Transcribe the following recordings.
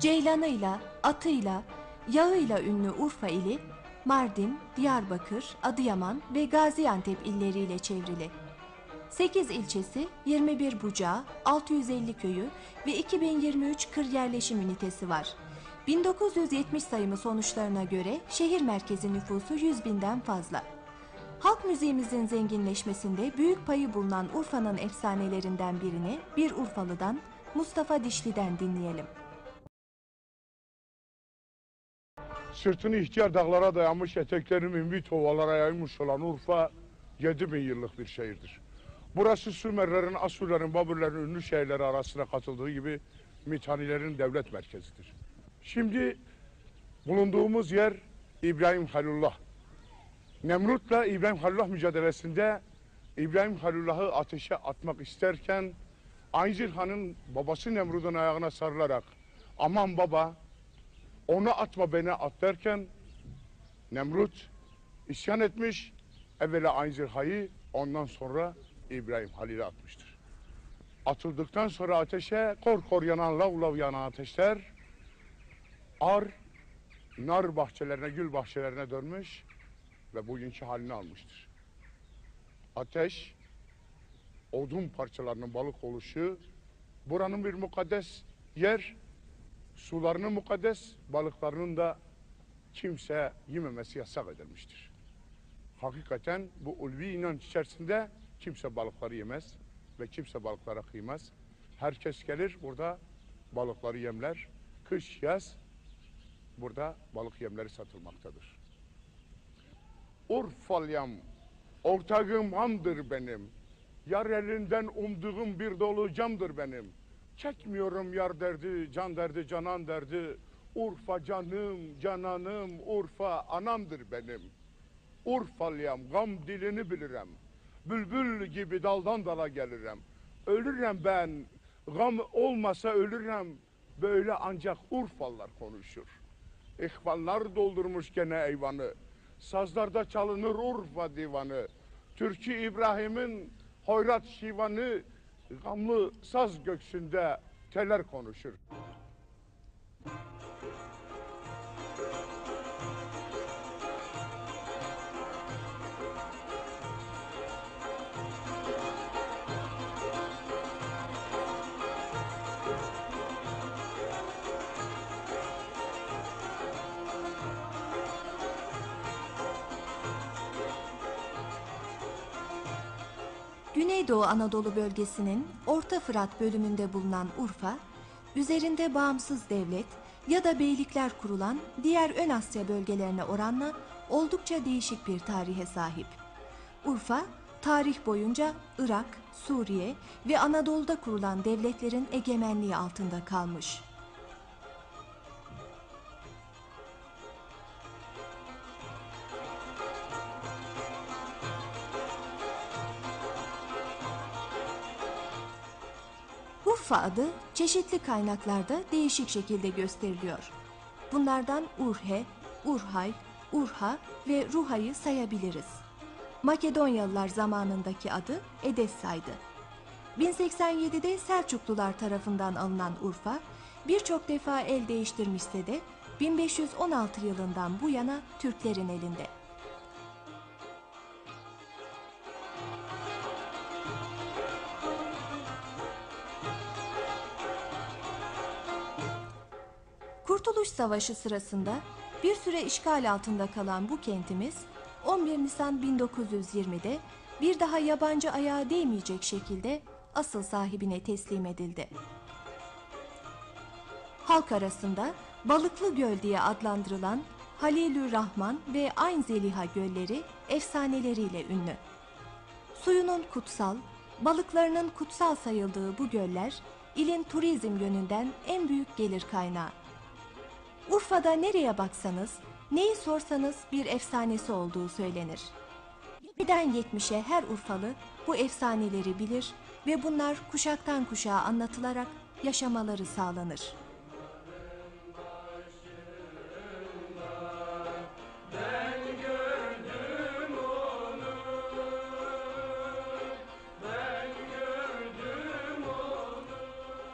Ceylanıyla, atıyla, yağıyla ünlü Urfa ili, Mardin, Diyarbakır, Adıyaman ve Gaziantep illeriyle çevrili. 8 ilçesi, 21 bucağı, 650 köyü ve 2023 kır yerleşim ünitesi var. 1970 sayımı sonuçlarına göre şehir merkezi nüfusu 100 binden fazla. Halk müziğimizin zenginleşmesinde büyük payı bulunan Urfa'nın efsanelerinden birini bir Urfalı'dan Mustafa Dişli'den dinleyelim. Sırtını ihtiyar dağlara dayanmış, eteklerini minbit ovalara yaymış olan Urfa 7000 yıllık bir şehirdir. Burası Sümerlerin, Asurların, Babürlerin ünlü şehirleri arasına katıldığı gibi Mithanilerin devlet merkezidir. Şimdi bulunduğumuz yer İbrahim Halilullah. Nemrut'la İbrahim Halilullah mücadelesinde İbrahim Halilullah'ı ateşe atmak isterken Aynzir Han'ın babası Nemrut'un ayağına sarılarak aman baba onu atma beni at derken Nemrut isyan etmiş. Evvela Aynzirha'yı ondan sonra İbrahim Halil'e atmıştır. Atıldıktan sonra ateşe kor kor yanan lav lav yanan ateşler ar nar bahçelerine gül bahçelerine dönmüş ve bugünkü halini almıştır. Ateş odun parçalarının balık oluşu buranın bir mukaddes yer sularının mukaddes, balıklarının da kimse yememesi yasak edilmiştir. Hakikaten bu ulvi inanç içerisinde kimse balıkları yemez ve kimse balıklara kıymaz. Herkes gelir burada balıkları yemler. Kış, yaz burada balık yemleri satılmaktadır. Urfalyam, ortağım hamdır benim. Yar elinden umduğum bir dolu camdır benim. Çekmiyorum yar derdi, can derdi, canan derdi. Urfa canım, cananım, Urfa anamdır benim. Urfalyam, gam dilini bilirim. Bülbül gibi daldan dala gelirim. Ölürüm ben, gam olmasa ölürüm. Böyle ancak Urfalılar konuşur. İhvanlar doldurmuş gene eyvanı. Sazlarda çalınır Urfa divanı. Türkü İbrahim'in hoyrat şivanı gamlı saz göksünde teller konuşur. Güneydoğu Anadolu bölgesinin Orta Fırat bölümünde bulunan Urfa, üzerinde bağımsız devlet ya da beylikler kurulan diğer Ön Asya bölgelerine oranla oldukça değişik bir tarihe sahip. Urfa, tarih boyunca Irak, Suriye ve Anadolu'da kurulan devletlerin egemenliği altında kalmış. Urfa adı çeşitli kaynaklarda değişik şekilde gösteriliyor. Bunlardan Urhe, Urhay, Urha ve Ruha'yı sayabiliriz. Makedonyalılar zamanındaki adı Edessa'ydı. 1087'de Selçuklular tarafından alınan Urfa, birçok defa el değiştirmişse de 1516 yılından bu yana Türklerin elinde. Kurtuluş Savaşı sırasında bir süre işgal altında kalan bu kentimiz 11 Nisan 1920'de bir daha yabancı ayağa değmeyecek şekilde asıl sahibine teslim edildi. Halk arasında Balıklı Göl diye adlandırılan Halilü Rahman ve Ayn Zeliha gölleri efsaneleriyle ünlü. Suyunun kutsal, balıklarının kutsal sayıldığı bu göller ilin turizm yönünden en büyük gelir kaynağı. Urfa'da nereye baksanız, neyi sorsanız bir efsanesi olduğu söylenir. Birden yetmişe her Urfalı bu efsaneleri bilir ve bunlar kuşaktan kuşağa anlatılarak yaşamaları sağlanır.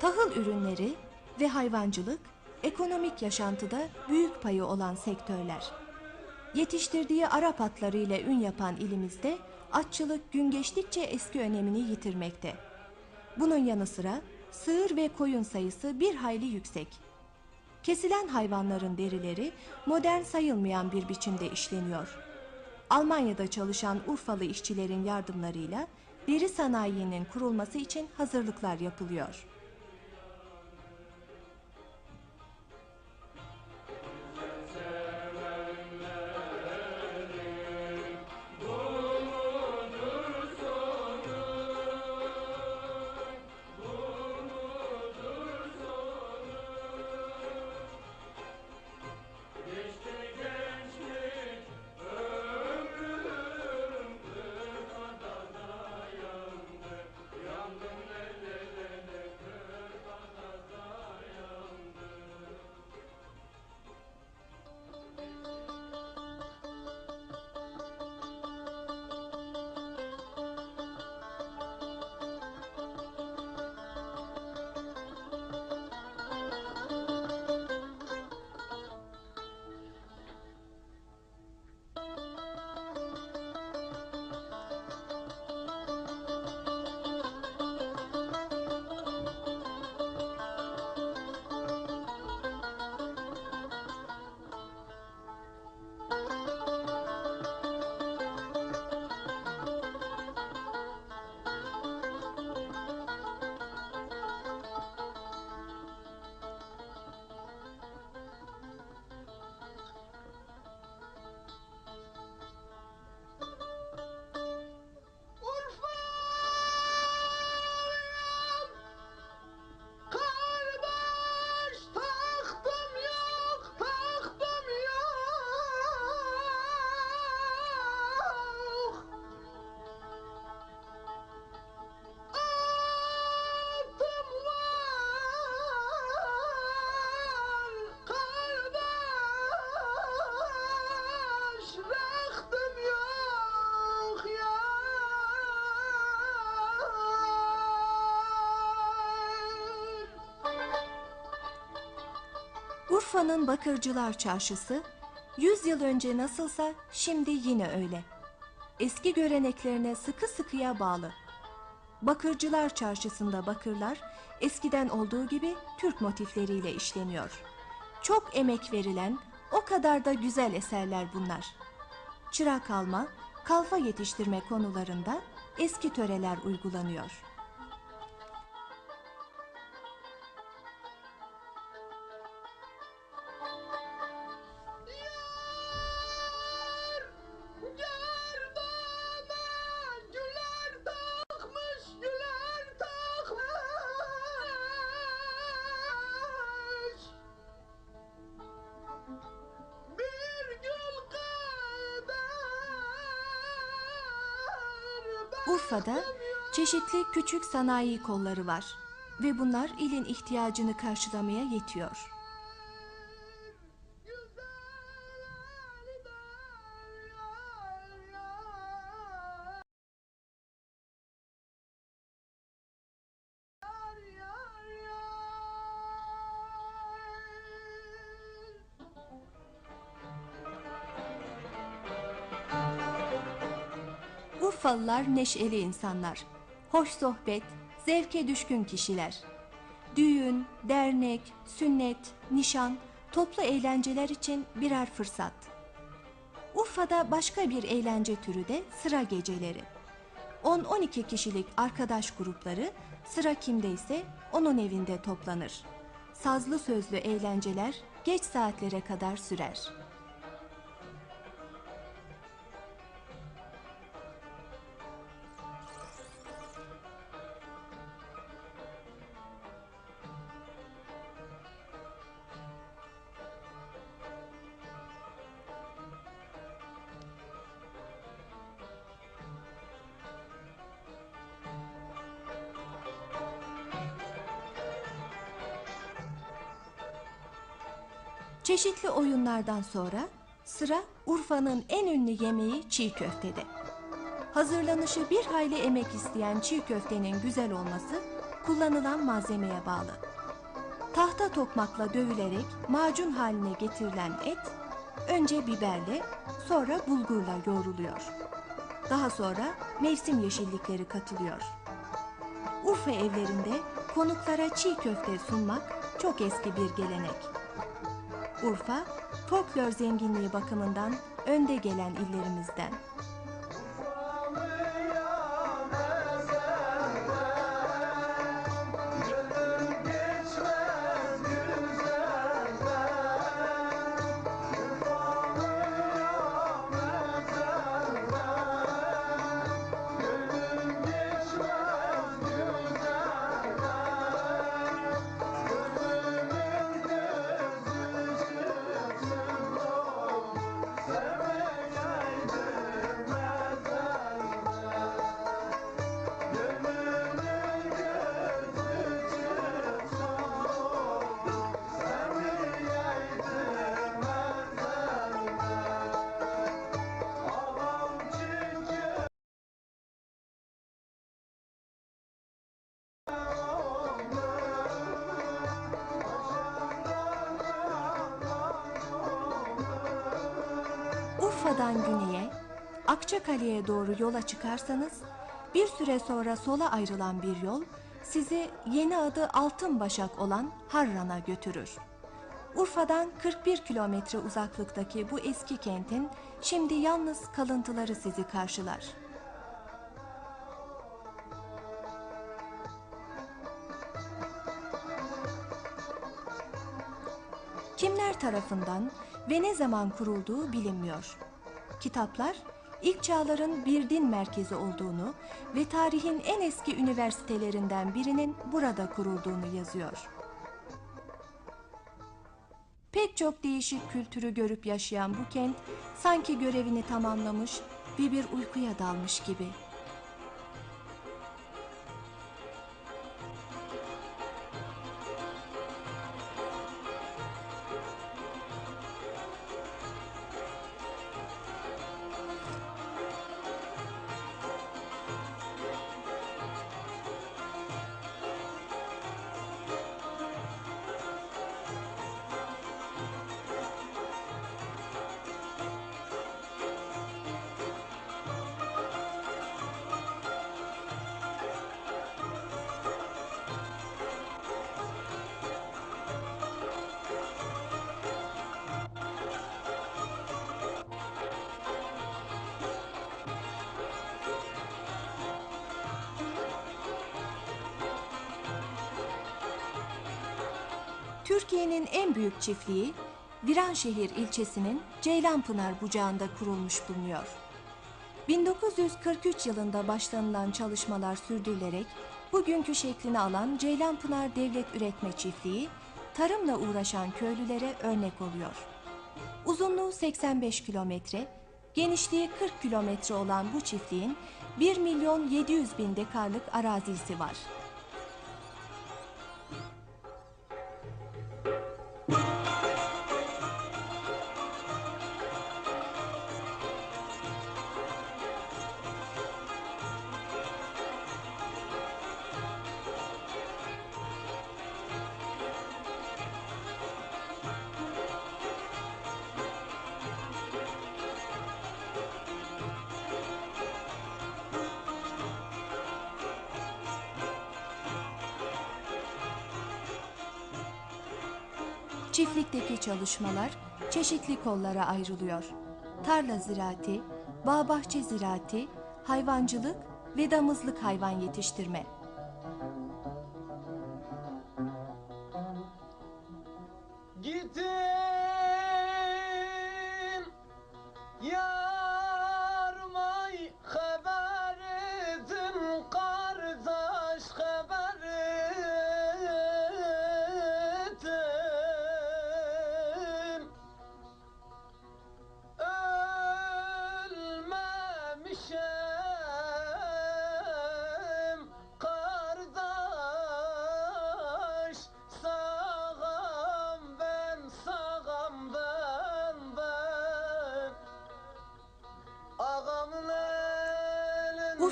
Tahıl ürünleri ve hayvancılık ekonomik yaşantıda büyük payı olan sektörler. Yetiştirdiği Arap atları ile ün yapan ilimizde atçılık gün geçtikçe eski önemini yitirmekte. Bunun yanı sıra sığır ve koyun sayısı bir hayli yüksek. Kesilen hayvanların derileri modern sayılmayan bir biçimde işleniyor. Almanya'da çalışan Urfalı işçilerin yardımlarıyla deri sanayinin kurulması için hazırlıklar yapılıyor. Urfa'nın Bakırcılar Çarşısı 100 yıl önce nasılsa şimdi yine öyle. Eski göreneklerine sıkı sıkıya bağlı. Bakırcılar Çarşısı'nda bakırlar eskiden olduğu gibi Türk motifleriyle işleniyor. Çok emek verilen, o kadar da güzel eserler bunlar. Çırak alma, kalfa yetiştirme konularında eski töreler uygulanıyor. Çeşitli küçük sanayi kolları var ve bunlar ilin ihtiyacını karşılamaya yetiyor. Urfalılar neşeli insanlar, hoş sohbet, zevke düşkün kişiler. Düğün, dernek, sünnet, nişan, toplu eğlenceler için birer fırsat. Urfa'da başka bir eğlence türü de sıra geceleri. 10-12 kişilik arkadaş grupları sıra kimdeyse onun evinde toplanır. Sazlı sözlü eğlenceler geç saatlere kadar sürer. Çeşitli oyunlardan sonra sıra Urfa'nın en ünlü yemeği çiğ köftede. Hazırlanışı bir hayli emek isteyen çiğ köftenin güzel olması kullanılan malzemeye bağlı. Tahta tokmakla dövülerek macun haline getirilen et önce biberle sonra bulgurla yoğruluyor. Daha sonra mevsim yeşillikleri katılıyor. Urfa evlerinde konuklara çiğ köfte sunmak çok eski bir gelenek. Urfa, folklor zenginliği bakımından önde gelen illerimizden. Urfa'dan güneye, Akçakale'ye doğru yola çıkarsanız, bir süre sonra sola ayrılan bir yol sizi yeni adı Altınbaşak olan Harran'a götürür. Urfa'dan 41 kilometre uzaklıktaki bu eski kentin şimdi yalnız kalıntıları sizi karşılar. Kimler tarafından ve ne zaman kurulduğu bilinmiyor. Kitaplar ilk çağların bir din merkezi olduğunu ve tarihin en eski üniversitelerinden birinin burada kurulduğunu yazıyor. Pek çok değişik kültürü görüp yaşayan bu kent sanki görevini tamamlamış ve bir uykuya dalmış gibi. Türkiye'nin en büyük çiftliği Viranşehir ilçesinin Ceylanpınar bucağında kurulmuş bulunuyor. 1943 yılında başlanılan çalışmalar sürdürülerek bugünkü şeklini alan Ceylanpınar Devlet Üretme Çiftliği tarımla uğraşan köylülere örnek oluyor. Uzunluğu 85 kilometre, genişliği 40 kilometre olan bu çiftliğin 1 milyon 700 bin dekarlık arazisi var. Çiftlikteki çalışmalar çeşitli kollara ayrılıyor. Tarla ziraati, bağ bahçe ziraati, hayvancılık ve damızlık hayvan yetiştirme.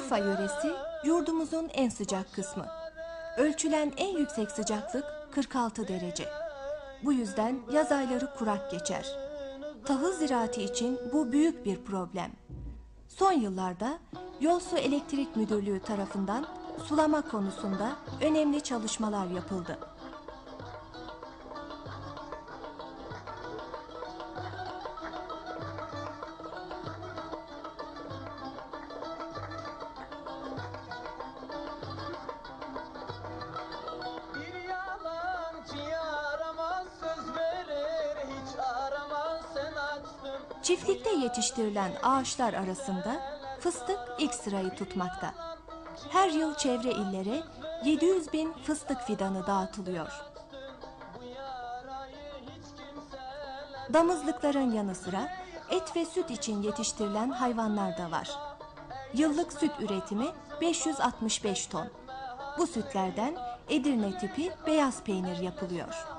Urfa yöresi yurdumuzun en sıcak kısmı. Ölçülen en yüksek sıcaklık 46 derece. Bu yüzden yaz ayları kurak geçer. Tahıl ziraati için bu büyük bir problem. Son yıllarda Yol Su Elektrik Müdürlüğü tarafından sulama konusunda önemli çalışmalar yapıldı. Yetiştirilen ağaçlar arasında fıstık ilk sırayı tutmakta. Her yıl çevre illere 700 bin fıstık fidanı dağıtılıyor. Damızlıkların yanı sıra et ve süt için yetiştirilen hayvanlar da var. Yıllık süt üretimi 565 ton. Bu sütlerden Edirne tipi beyaz peynir yapılıyor.